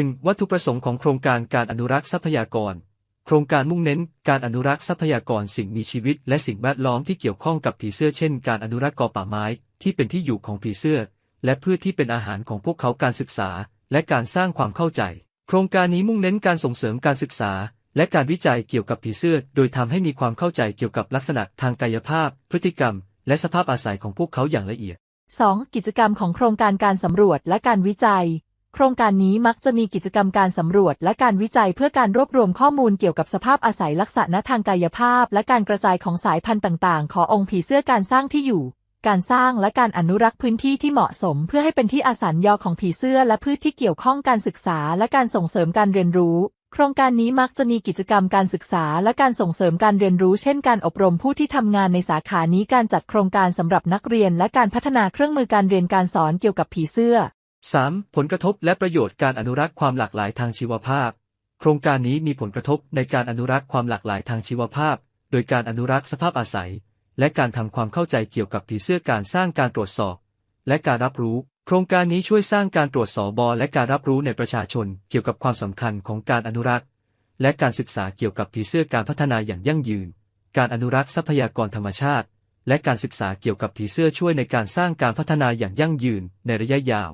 1. วัตถุประสงค์ของโครงการการอนุรักษ์ทรัพยากร โครงการมุ่งเน้น การอนุรักษ์ทรัพยากรสิ่งมีชีวิต และสิ่งแวดล้อมที่เกี่ยวข้องกับผีเสื้อเช่น การอนุรักษ์กอป่าไม้ ที่เป็นที่อยู่ของผีเสื้อ และพืชที่เป็นอาหารของพวกเขาการศึกษา และการสร้างความเข้าใจ โครงการนี้มุ่งเน้นการส่งเสริมการศึกษา และการวิจัยเกี่ยวกับผีเสื้อ โดยทำให้มีความเข้าใจเกี่ยวกับลักษณะทางกายภาพ พฤติกรรม และสภาพอาศัยของพวกเขาอย่างละเอียด 2. กิจกรรมของโครงการการสำรวจและการวิจัย โครงการนี้มักจะมีกิจกรรมการสำรวจและการวิจัยเพื่อการรวบรวมข้อมูลเกี่ยวกับสภาพอาศัยลักษณะทางกายภาพ และการกระจายของสายพันธุ์ต่างๆ ขององค์ผีเสื้อการสร้างที่อยู่ การสร้างและการอนุรักษ์พื้นที่ที่เหมาะสม เพื่อให้เป็นที่อาศัยยอของผีเสื้อและพืชที่เกี่ยวข้องการศึกษา และการส่งเสริมการเรียนรู้ โครงการนี้มักจะมีกิจกรรมการศึกษา และการส่งเสริมการเรียนรู้ เช่น การอบรมผู้ที่ทำงานในสาขานี้การจัดโครงการสำหรับนักเรียน และการพัฒนาเครื่องมือการเรียนการสอนเกี่ยวกับผีเสื้อ 3. ผลกระทบและประโยชน์การอนุรักษ์ความหลากหลายทางชีวภาพ โครงการนี้มีผลกระทบในการอนุรักษ์ความหลากหลายทางชีวภาพ โดยการอนุรักษ์สภาพอาศัย และการทำความเข้าใจเกี่ยวกับผีเสื้อการสร้างการตรวจสอบ และการรับรู้ โครงการนี้ช่วยสร้างการตรวจสอบบอและการรับรู้ในประชาชน เกี่ยวกับความสำคัญของการอนุรักษ์ และการศึกษาเกี่ยวกับผีเสื้อการพัฒนาอย่างยั่งยืน การอนุรักษ์ทรัพยากรธรรมชาติ และการศึกษาเกี่ยวกับผีเสื้อช่วยในการสร้างการพัฒนาอย่างยั่งยืนในระยะยาว